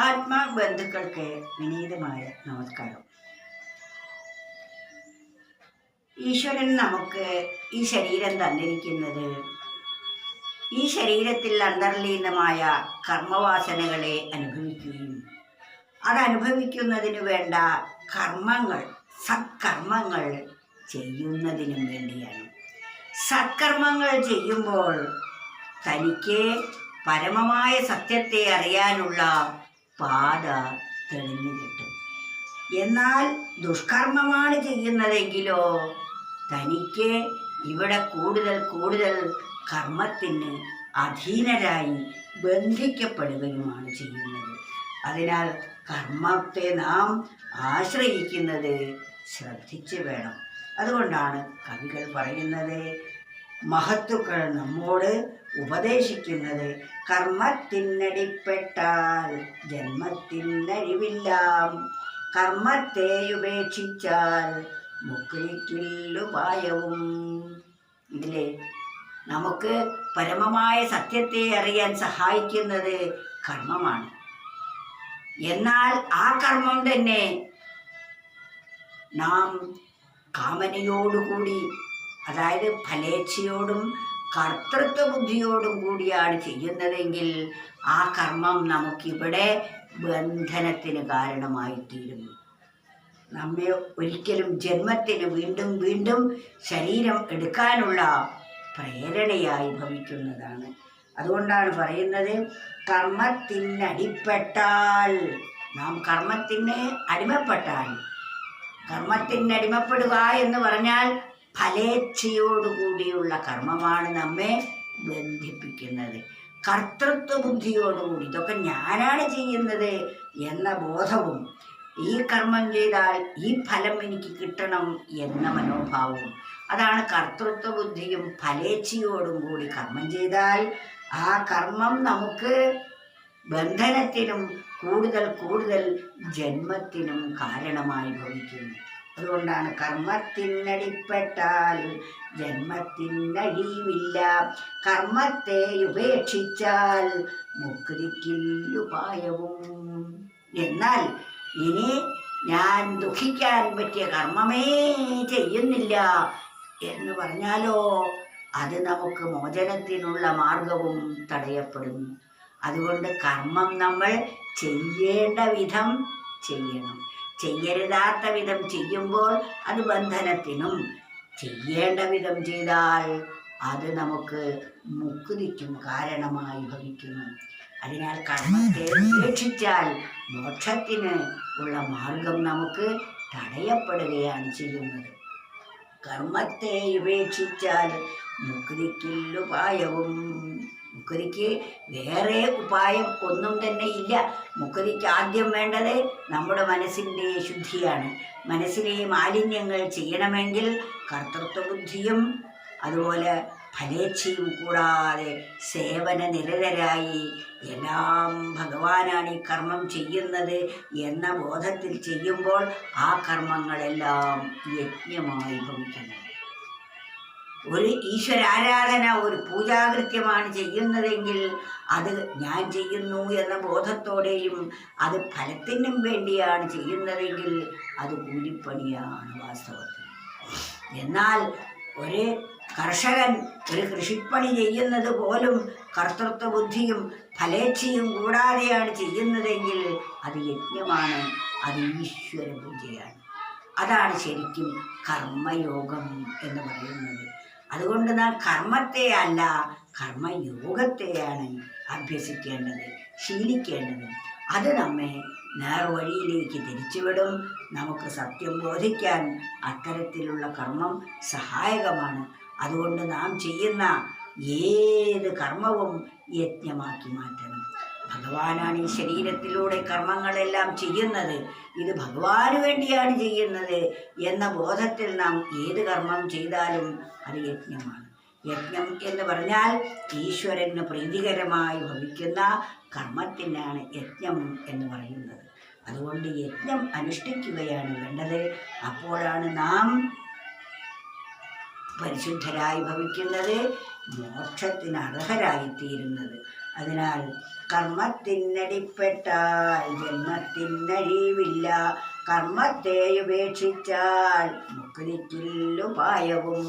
ആത്മാബന്ധുക്കൾക്ക് വിനീതമായ നമസ്കാരം. ഈശ്വരൻ നമുക്ക് ഈ ശരീരം തന്നിരിക്കുന്നത് ഈ ശരീരത്തിൽ അന്തർലീനമായ കർമ്മവാസനകളെ അനുഭവിക്കുകയും അതനുഭവിക്കുന്നതിന് വേണ്ട കർമ്മങ്ങൾ സത്കർമ്മങ്ങൾ ചെയ്യുന്നതിനും വേണ്ടിയാണ്. സത്കർമ്മങ്ങൾ ചെയ്യുമ്പോൾ തനിക്ക് പരമമായ സത്യത്തെ അറിയാനുള്ള പാത തെളിഞ്ഞു കിട്ടും എന്നാൽ ദുഷ്കർമ്മമാണ് ചെയ്യുന്നതെങ്കിലോ? തനിക്ക് ഇവിടെ കൂടുതൽ കൂടുതൽ കർമ്മത്തിന് അധീനരായി ബന്ധിക്കപ്പെടുകയുമാണ് ചെയ്യുന്നത്. അതിനാൽ കർമ്മത്തെ നാം ആശ്രയിക്കുന്നത് ശ്രദ്ധിച്ച് വേണം. അതുകൊണ്ടാണ് കവികൾ പറയുന്നത് മഹത്തുക്കൾ നമ്മോട് ഉപദേശിക്കുന്നത് കർമ്മത്തിനടിപ്പെട്ടാൽ ജന്മത്തിനഴിവില്ലാം. കർമ്മത്തെ ഉപേക്ഷിച്ചാൽ മുക്തിക്കുല്ലുപായവും ഇതിലെ നമുക്ക് പരമമായ സത്യത്തെ അറിയാൻ സഹായിക്കുന്നത് കർമ്മമാണ്. എന്നാൽ ആ കർമ്മം തന്നെ നാം കാമനയോടുകൂടി അതായത് ഫലേച്ഛയോടും കർത്തൃത്വ ബുദ്ധിയോടും കൂടിയാണ് ചെയ്യുന്നതെങ്കിൽ ആ കർമ്മം നമുക്കിവിടെ ബന്ധനത്തിന് കാരണമായി തീരുന്നു നമ്മെ ഒരിക്കലും ജന്മത്തിന് വീണ്ടും വീണ്ടും ശരീരം എടുക്കാനുള്ള പ്രേരണയായി ഭവിക്കുന്നതാണ്. അതുകൊണ്ടാണ് പറയുന്നത് കർമ്മത്തിനടിപ്പെട്ടാൽ നാം കർമ്മത്തിന് അടിമപ്പെട്ടാൽ കർമ്മത്തിന് അടിമപ്പെടുക എന്ന് പറഞ്ഞാൽ ഫലേച്ഛയോടുകൂടിയുള്ള കർമ്മമാണ് നമ്മെ ബന്ധിപ്പിക്കുന്നത്. കർത്തൃത്വ ബുദ്ധിയോടുകൂടി ഇതൊക്കെ ഞാനാണ് ചെയ്യുന്നത് എന്ന ബോധവും ഈ കർമ്മം ചെയ്താൽ ഈ ഫലം എനിക്ക് കിട്ടണം എന്ന മനോഭാവവും. അതാണ് കർത്തൃത്വ ബുദ്ധിയും ഫലേച്ഛയോടും കൂടി കർമ്മം ചെയ്താൽ ആ കർമ്മം നമുക്ക് ബന്ധനത്തിനും കൂടുതൽ കൂടുതൽ ജന്മത്തിനും കാരണമായി ഭവിക്കുന്നു. അതുകൊണ്ടാണ് കർമ്മത്തിനടിപ്പെട്ടാൽ ജന്മത്തിനടിയുമില്ല കർമ്മത്തെ ഉപേക്ഷിച്ചാൽ മുക്തിക്കില്ലുപായവും. എന്നാൽ ഇനി ഞാൻ ദുഃഖിക്കാൻ പറ്റിയ കർമ്മമേ ചെയ്യുന്നില്ല എന്ന് പറഞ്ഞാലോ? അത് നമുക്ക് മോചനത്തിനുള്ള മാർഗവും തടയപ്പെടുന്നു അതുകൊണ്ട് കർമ്മം നമ്മൾ ചെയ്യേണ്ട വിധം ചെയ്യണം. ചെയ്യരുതാത്ത വിധം ചെയ്യുമ്പോൾ അത് ബന്ധനത്തിനും ചെയ്യേണ്ട വിധം ചെയ്താൽ അത് നമുക്ക് മുക്തിക്കും കാരണമായി ഭവിക്കുന്നു. അതിനാൽ കർമ്മത്തെ ഉപേക്ഷിച്ചാൽ മോക്ഷത്തിന് ഉള്ള മാർഗം നമുക്ക് തടയപ്പെടുകയാണ് ചെയ്യുന്നത്. കർമ്മത്തെ ഉപേക്ഷിച്ചാൽ മുക്തിക്കുല്ലുപായവും മുക്തിക്ക് വേറെ ഉപായം ഒന്നും തന്നെ ഇല്ല. മുക്കരിക്ക് ആദ്യം വേണ്ടത് നമ്മുടെ മനസ്സിന്റെ ശുദ്ധിയാണ്. മനസ്സിലെ മാലിന്യങ്ങൾ ചെയ്യണമെങ്കിൽ കർത്തൃത്വ ബുദ്ധിയും അതുപോലെ ഫലേച്ഛയും കൂടാതെ സേവന നിരതരായി എല്ലാം ഭഗവാനാണ് ഈ കർമ്മം ചെയ്യുന്നത് എന്ന ബോധത്തിൽ ചെയ്യുമ്പോൾ ആ കർമ്മങ്ങളെല്ലാം യജ്ഞമായി ഭവിക്കുന്നു. ഒരു ഈശ്വരാരാധന ഒരു പൂജാകൃത്യമാണ് ചെയ്യുന്നതെങ്കിൽ അത് ഞാൻ ചെയ്യുന്നു എന്ന ബോധത്തോടെയും അത് ഫലത്തിനും വേണ്ടിയാണ് ചെയ്യുന്നതെങ്കിൽ അത് കൂലിപ്പണിയാണ് വാസ്തവത്തിൽ. എന്നാൽ ഒരു കർഷകൻ ഒരു കൃഷിപ്പണി ചെയ്യുന്നത് പോലും കർത്തൃത്വ ബുദ്ധിയും ഫലേച്ഛയും കൂടാതെയാണ് ചെയ്യുന്നതെങ്കിൽ അത് യജ്ഞമാണ് അത് ഈശ്വര പൂജയാണ്. അതാണ് ശരിക്കും കർമ്മയോഗം എന്ന് പറയുന്നത്. അതുകൊണ്ട് നാം കർമ്മത്തെ അല്ല കർമ്മയോഗത്തെയാണ് അഭ്യസിക്കേണ്ടത് ശീലിക്കേണ്ടത്. അത് നമ്മെ നേർവഴിയിലേക്ക് തിരിച്ചുവിടും. നമുക്ക് സത്യം ബോധിക്കാൻ അത്തരത്തിലുള്ള കർമ്മം സഹായകമാണ്. അതുകൊണ്ട് നാം ചെയ്യുന്ന ഏത് കർമ്മവും യജ്ഞമാക്കി മാറ്റണം. ഭഗവാനാണ് ഈ ശരീരത്തിലൂടെ കർമ്മങ്ങളെല്ലാം ചെയ്യുന്നത്. ഇത് ഭഗവാന് വേണ്ടിയാണ് ചെയ്യുന്നത് എന്ന ബോധത്തിൽ നാം ഏത് കർമ്മം ചെയ്താലും അത് യജ്ഞമാണ്. യജ്ഞം എന്ന് പറഞ്ഞാൽ ഈശ്വരന് പ്രീതികരമായി ഭവിക്കുന്ന കർമ്മത്തിനാണ് യജ്ഞം എന്ന് പറയുന്നത്. അതുകൊണ്ട് യജ്ഞം അനുഷ്ഠിക്കുകയാണ് വേണ്ടത്. അപ്പോഴാണ് നാം പരിശുദ്ധരായി ഭവിക്കുന്നത് മോക്ഷത്തിന് അർഹരായിത്തീരുന്നത്. അതിനാൽ കർമ്മത്തിനടിപ്പെട്ടാൽ ജന്മത്തിനഴിവില്ല. കർമ്മത്തെ ഉപേക്ഷിച്ചാൽ മുക്തിക്കുപായവും